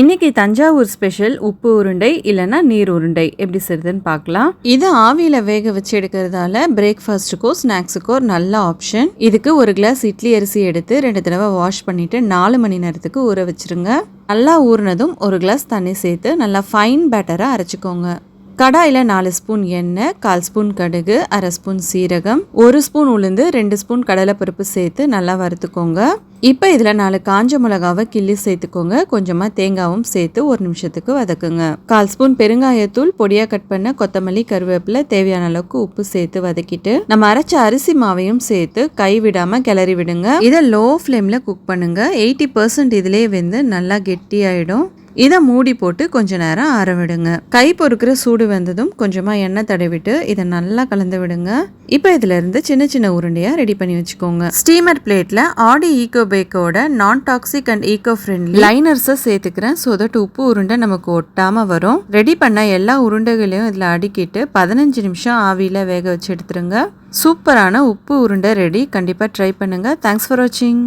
இன்னைக்கு தஞ்சாவூர் ஸ்பெஷல் உப்பு உருண்டை இல்லைன்னா நீர் உருண்டை. எப்படி செய்யுதுன்னு பார்க்கலாம். இது ஆவியில் வேக வச்சு எடுக்கிறதால பிரேக்ஃபாஸ்ட்டுக்கோ ஸ்நாக்ஸுக்கோ ஒரு நல்ல ஆப்ஷன் இதுக்கு ஒரு கிளாஸ் இட்லி அரிசி எடுத்து ரெண்டு தடவை வாஷ் பண்ணிட்டு நாலு மணி நேரத்துக்கு ஊற வச்சிருங்க. நல்லா ஊறினதும் ஒரு கிளாஸ் தண்ணி சேர்த்து நல்லா ஃபைன் பேட்டராக அரைச்சிக்கோங்க. கடாயில் நாலு ஸ்பூன் எண்ணெய் கால் ஸ்பூன் கடுகு அரை ஸ்பூன் சீரகம் ஒரு ஸ்பூன் உளுந்து ரெண்டு ஸ்பூன் கடலைப்பருப்பு சேர்த்து நல்லா வறுத்துக்கோங்க. இப்போ இதில் நாலு காஞ்ச மிளகாவை கிள்ளி சேர்த்துக்கோங்க. கொஞ்சமாக தேங்காவும் சேர்த்து ஒரு நிமிஷத்துக்கு வதக்குங்க. கால் ஸ்பூன் பெருங்காயத்தூள் பொடியாக கட் பண்ண கொத்தமல்லி கருவேப்பிலை தேவையான அளவுக்கு உப்பு சேர்த்து வதக்கிட்டு நம்ம அரைச்ச அரிசி மாவையும் சேர்த்து கை விடாமல் கிளறி விடுங்க. இதை லோ ஃப்ளேமில் குக் பண்ணுங்கள் எயிட்டி பர்சன்ட் இதிலே வெந்து நல்லா கெட்டியாயிடும். இதை மூடி போட்டு கொஞ்ச நேரம் ஆற விடுங்க. கை பொறுக்கிற சூடு வந்ததும் கொஞ்சமாக எண்ணெய் தடவிட்டு இதை நல்லா கலந்து விடுங்க. இப்போ இதுல இருந்து சின்ன சின்ன உருண்டையா ரெடி பண்ணி வச்சுக்கோங்க. ஸ்டீமர் பிளேட்ல ஆடி ஈகோ பேக்கோட நான் டாக்ஸிக் அண்ட் ஈகோ ஃப்ரெண்ட்லி லைனர்ஸை சேர்த்துக்கிறேன். ஸோ தட் உப்பு உருண்டை நமக்கு ஒட்டாம வரும். ரெடி பண்ண எல்லா உருண்டைகளையும் இதில் அடுக்கிட்டு பதினஞ்சு நிமிஷம் ஆவியில் வேக வச்சு எடுத்துருங்க. சூப்பரான உப்பு உருண்டை ரெடி கண்டிப்பாக ட்ரை பண்ணுங்க. தேங்க்ஸ் ஃபார் வாட்சிங்